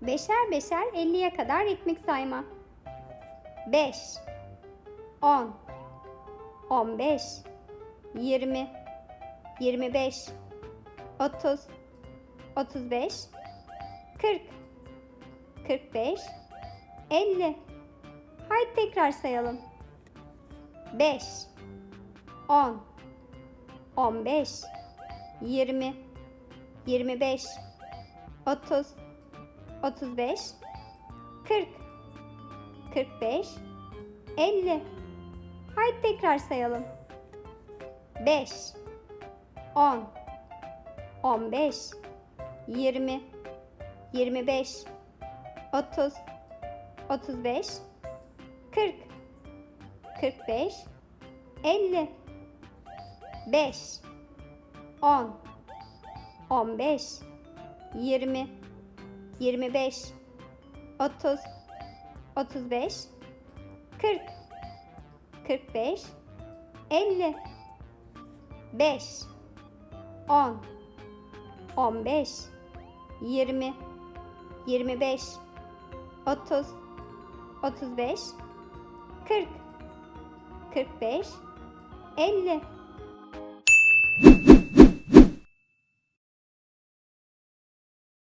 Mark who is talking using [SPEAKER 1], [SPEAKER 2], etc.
[SPEAKER 1] Beşer beşer 50'ye kadar ritmik sayma. 5 10 15 20 25 30 35 40 45 50 Haydi tekrar sayalım. 5 10 15 20 25 30 35 40 45 50 Haydi tekrar sayalım. 5 10 15 20 25 30 35 40 45 50 5 10 15 20 25 30 35 40 45 50 5 10 15 20 25 30 35 40 45 50